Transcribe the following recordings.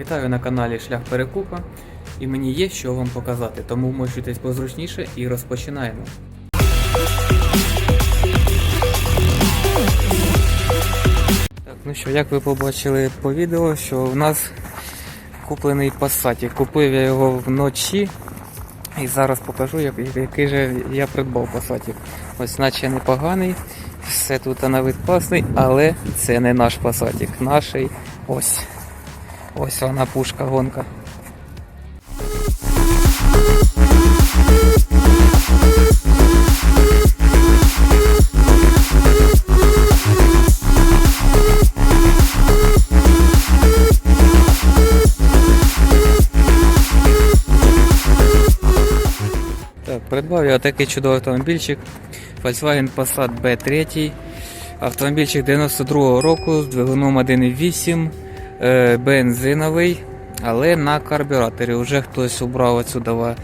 Вітаю на каналі Шлях Перекупа і мені є що вам показати, тому вмощуйтесь позручніше і розпочинаємо. Так, ну що, як ви побачили по відео, що в нас куплений Passat. Купив я його вночі і зараз покажу, який же я придбав Passat. Ось наче непоганий, все тут на вид класний, але це не наш Passat, наший ось. Ось вона пушка гонка. Придбав я такий чудовий автомобільчик Volkswagen Passat B3. Автомобільчик 92-го року з двигуном 1.8, е, бензиновий, але на карбюраторі. Уже хтось убрав отсюда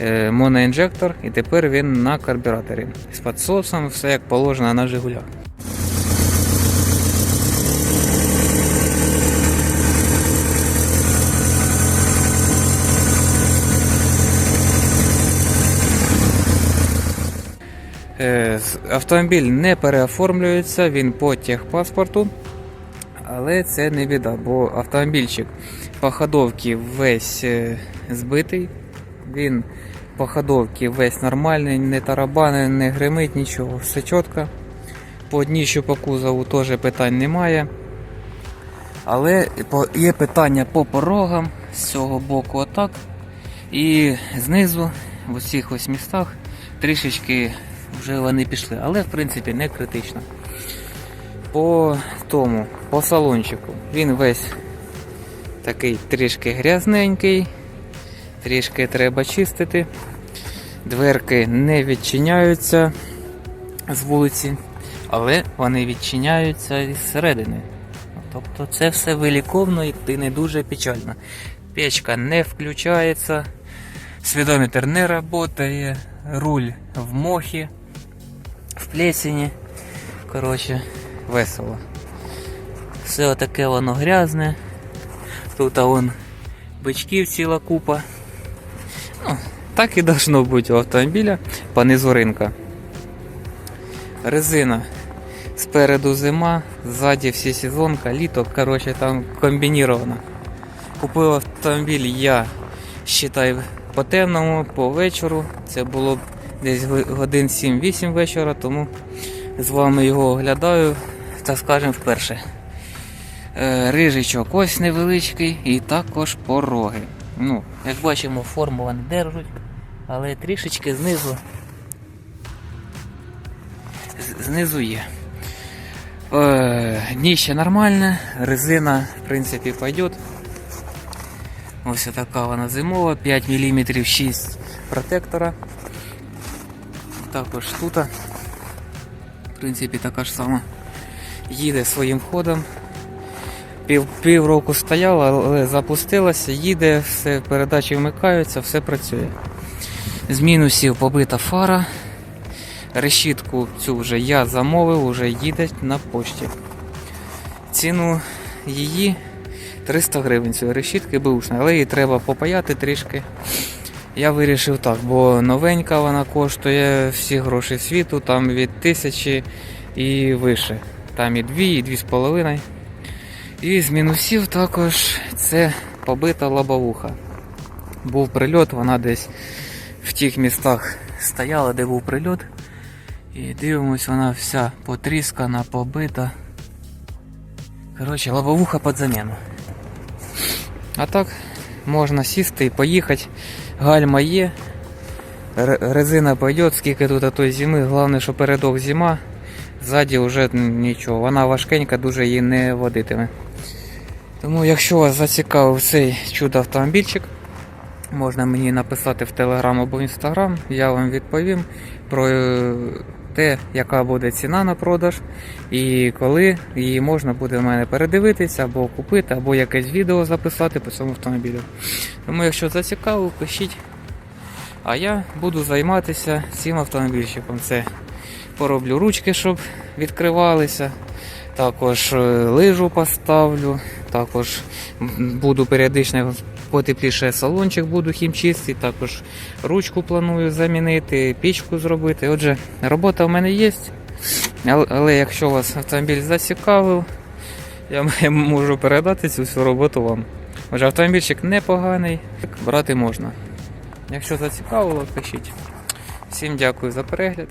е, моноінжектор і тепер він на карбюраторі. З підсосом, все як положено на Жигулях. Е, Автомобіль не переоформлюється, він по техпаспорту. Але це не біда, бо автомобільчик по ходовці весь е, збитий. Він по ходовці весь нормальний, не тарабани, не гримить, нічого, все чітко. По дніщу по кузову теж питань немає. Але є питання по порогам з цього боку отак. І знизу, в усіх ось містах, трішечки вже вони пішли, але в принципі не критично. По тому, по салончику, він весь такий трішки грязненький, трішки треба чистити. Дверки не відчиняються з вулиці, але вони відчиняються із середини. Тобто це все виліковно і не дуже печально. Печка не включається, свідометр не працює, руль в мохі, в плесені. Коротше, весело. Все отаке воно грязне. Тут а вон бичків ціла купа. Ну, так і должно бути у автомобіля по низу ринка. Резина. Спереду зима, ззаді всі сезонка, літо, коротше, там комбініровано. Купив автомобіль я, считай, по темному, по вечору. Це було десь годин 7-8 вечора, тому з вами його оглядаю, так скажемо, вперше. Е, Рижичок ось невеличкий і також пороги. Ну, як бачимо, форму вони держать, але трішечки знизу. Знизу є. Е, дніще нормальне, резина, в принципі, пойдет. Ось така вона зимова, 5 мм 6 протектора. Також тут, в принципі, така ж сама. Їде своїм ходом. Пів, пів року стояла, але запустилася, їде, все, передачі вмикаються, все працює. З мінусів побита фара. Решітку цю вже я замовив, вже їде на пошті. Ціну її 300 гривень цієї решітки бушна, але її треба попаяти трішки. Я вирішив так, бо новенька вона коштує всі гроші світу, там від тисячі і вище. Там і 2, і 2,5. І з мінусів також це побита лобовуха. Був прильот, вона десь в тих містах стояла, де був прильот. І дивимось, вона вся потріскана, побита. Коротше, лобовуха під заміну. А так, можна сісти і поїхати. Гальма є. Резина пойде, скільки тут той зими. Головне, що передок зима. Ззаді вже нічого. Вона важкенька, дуже її не водитиме. Тому, якщо вас зацікавив цей чудо автомобільчик, можна мені написати в Telegram або Instagram, я вам відповім про е, те, яка буде ціна на продаж і коли її можна буде в мене передивитися або купити, або якесь відео записати по цьому автомобілю. Тому, якщо зацікавив, пишіть. А я буду займатися цим автомобільчиком. Це пороблю ручки, щоб відкривалися. Також е, лижу поставлю, також буду періодично потепліше салончик буду хімчистити, також ручку планую замінити, пічку зробити. Отже, робота в мене є. Але якщо вас автомобіль зацікавив, я можу передати цю всю роботу вам. Отже, автомобільчик непоганий, брати можна. Якщо зацікавило, пишіть. Всім дякую за перегляд.